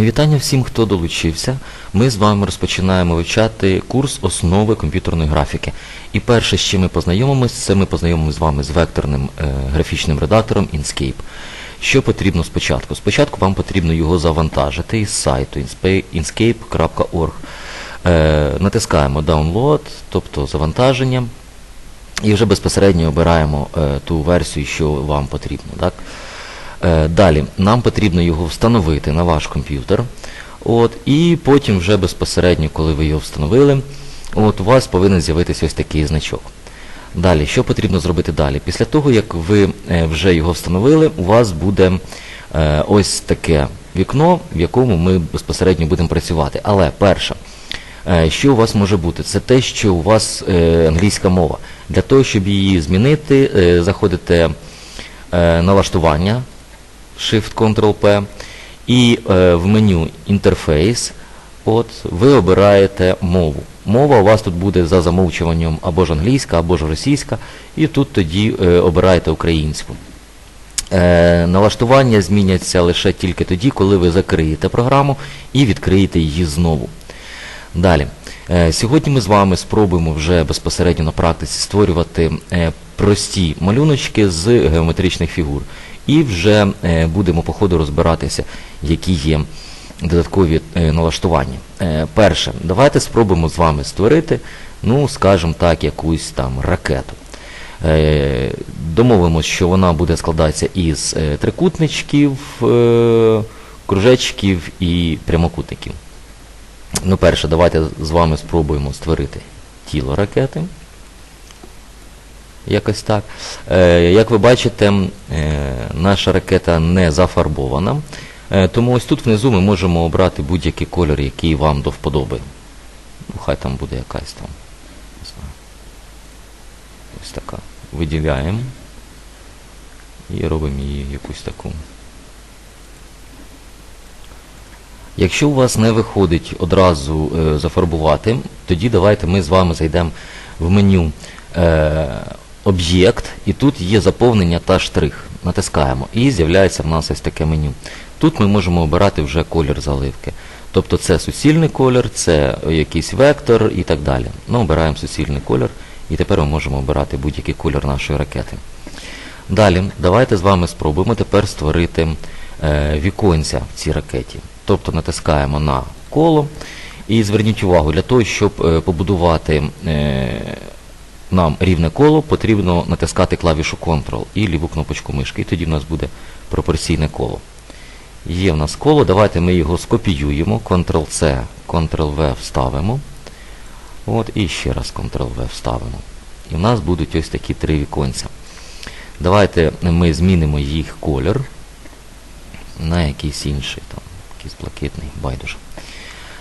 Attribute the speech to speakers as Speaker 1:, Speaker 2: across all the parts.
Speaker 1: Мої вітання всім, хто долучився. Ми з вами розпочинаємо вивчати курс основи комп'ютерної графіки. І перше, з чим ми познайомимось, це ми познайомимось з вами з векторним е, графічним редактором Inkscape. Що потрібно спочатку? Спочатку вам потрібно його завантажити із сайту inkscape.org. Е, натискаємо Download, тобто завантаження, і вже безпосередньо обираємо е, ту версію, що вам потрібно. Так? Е, Далі нам потрібно його встановити на ваш комп'ютер. От, і потім вже безпосередньо, коли ви його встановили, от, у вас повинен з'явитися ось такий значок. Далі, що потрібно зробити далі? Після того, як ви е, вже його встановили, у вас буде е, ось таке вікно, в якому ми безпосередньо будемо працювати. Але перше, що у вас може бути? Це те, що у вас англійська мова. Для того, щоб її змінити, заходите налаштування, Shift-Ctrl-P, і е, в меню інтерфейс от, ви обираєте мову. Мова у вас тут буде за замовчуванням або ж англійська, або ж російська, і тут тоді е, обираєте українську. Е, налаштування зміняться лише тільки тоді, коли ви закриєте програму і відкриєте її знову. Далі. Е, Сьогодні ми з вами спробуємо вже безпосередньо на практиці створювати е, прості малюночки з геометричних фігур. І вже е, будемо по ходу розбиратися, які є додаткові е, налаштування. Е, Перше, давайте спробуємо з вами створити, ну, скажімо так, якусь там ракету. Домовимося, що вона буде складатися із трикутничків, кружечків і прямокутників. Ну, перше, давайте з вами спробуємо створити тіло ракети. Якось так. Е, як ви бачите, е, наша ракета не зафарбована. Е, тому ось тут внизу ми можемо обрати будь-який кольор, який вам до вподоби. Ну, хай там буде якась там. Не знаю. Ось така. Виділяємо. І робимо її якусь таку. Якщо у вас не виходить одразу зафарбувати, тоді давайте ми з вами зайдемо в меню об'єкт, і тут є заповнення та штрих. Натискаємо, і з'являється в нас ось таке меню. Тут ми можемо обирати вже колір заливки. Тобто це суцільний колір, це якийсь вектор і так далі. Ну, обираємо суцільний колір, і тепер ми можемо обирати будь-який колір нашої ракети. Далі, давайте з вами спробуємо тепер створити е, віконця в цій ракеті. Тобто натискаємо на коло. І зверніть увагу, для того, щоб е, побудувати е, нам рівне коло, потрібно натискати клавішу Ctrl і ліву кнопочку мишки. І тоді в нас буде пропорційне коло. Є в нас коло, давайте ми його скопіюємо, Ctrl-C, Ctrl-V вставимо. От, і ще раз Ctrl-V вставимо. І в нас будуть ось такі три віконця. Давайте ми змінимо їх колір на якийсь інший, там, якийсь блакитний, байдуже.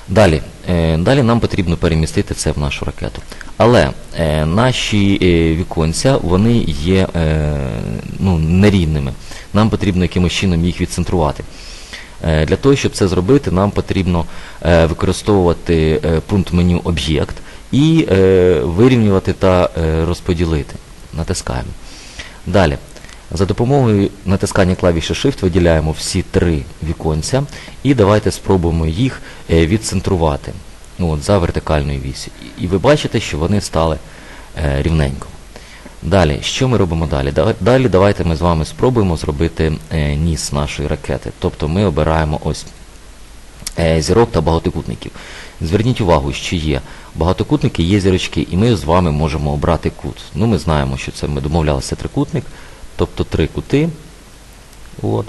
Speaker 1: Далі, е, далі нам потрібно перемістити це в нашу ракету. Але е, наші е, віконця вони є е, ну, нерівними. Нам потрібно якимось чином їх відцентрувати. Е, для того, щоб це зробити, нам потрібно е, використовувати е, пункт меню об'єкт і е, вирівнювати та е, розподілити. Натискаємо. Далі. За допомогою натискання клавіші Shift виділяємо всі три віконця і давайте спробуємо їх е, відцентрувати ну, от, за вертикальною вісю. І ви бачите, що вони стали е, рівненько. Далі, що ми робимо далі? Далі давайте ми з вами спробуємо зробити е, ніс нашої ракети. Тобто ми обираємо ось е, зірок та багатокутників. Зверніть увагу, що є багатокутники, є зірочки, і ми з вами можемо обрати кут. Ну, ми знаємо, що це ми домовлялися трикутник, тобто три кути. От.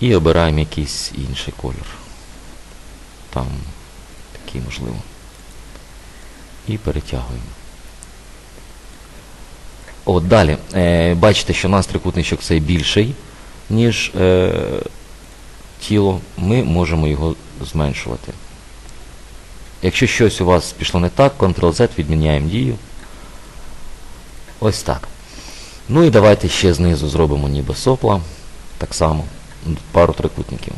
Speaker 1: І обираємо якийсь інший колір. Там такий можливо. І перетягуємо. От далі. Е, бачите, що у нас трикутничок цей більший, ніж е, тіло. Ми можемо його зменшувати. Якщо щось у вас пішло не так, Ctrl-Z відміняємо дію. Ось так. Ну і давайте ще знизу зробимо ніби сопла. Так само. Пару трикутників.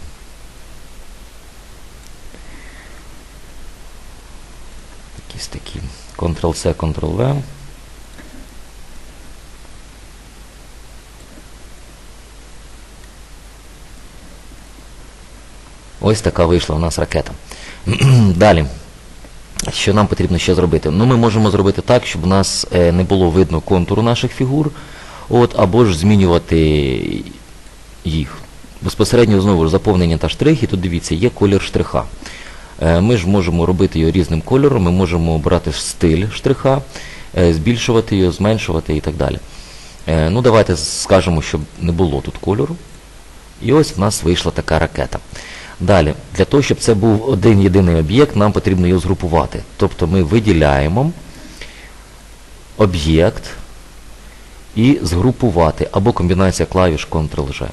Speaker 1: Якісь такі. Ctrl-C, Ctrl-V. Ось така вийшла у нас ракета. Далі. Що нам потрібно ще зробити? Ну, ми можемо зробити так, щоб у нас е, не було видно контуру наших фігур, от, або ж змінювати їх. Безпосередньо знову ж заповнення та штрих, і тут дивіться, є колір штриха. Е, Ми ж можемо робити його різним кольором, ми можемо обрати стиль штриха, е, збільшувати його, зменшувати і так далі. Е, Ну, давайте скажемо, щоб не було тут кольору. І ось в нас вийшла така ракета. Далі, для того, щоб це був один єдиний об'єкт, нам потрібно його згрупувати. Тобто ми виділяємо об'єкт і згрупувати, або комбінація клавіш Ctrl-G.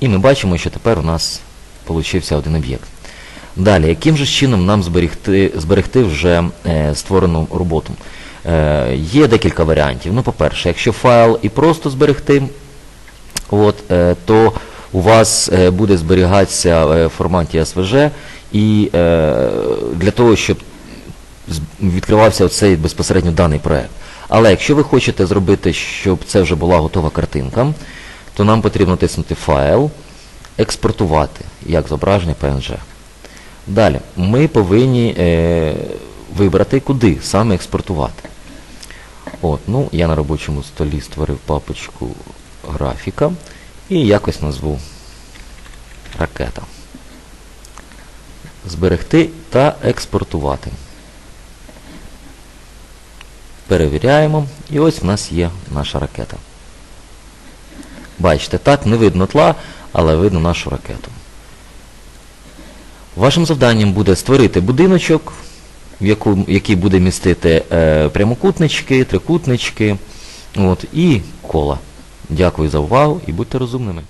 Speaker 1: І ми бачимо, що тепер у нас получився один об'єкт. Далі, яким же чином нам зберегти, зберегти вже е, створену роботу? Е, є декілька варіантів. Ну, по-перше, якщо файл і просто зберегти, от, е, то у вас е, буде зберігатися е, в форматі SVG, і е, для того, щоб відкривався оцей безпосередньо даний проект. Але якщо ви хочете зробити, щоб це вже була готова картинка, то нам потрібно тиснути файл, експортувати як зображення PNG. Далі, ми повинні е, вибрати, куди саме експортувати. От, ну, я на робочому столі створив папочку графіка і якось назву ракета. Зберегти та експортувати. Перевіряємо. І ось в нас є наша ракета. Бачите, так, не видно тла, але видно нашу ракету. Вашим завданням буде створити будиночок, який буде містити е, прямокутнички, трикутнички от, і кола. Дякую за увагу і будьте розумними.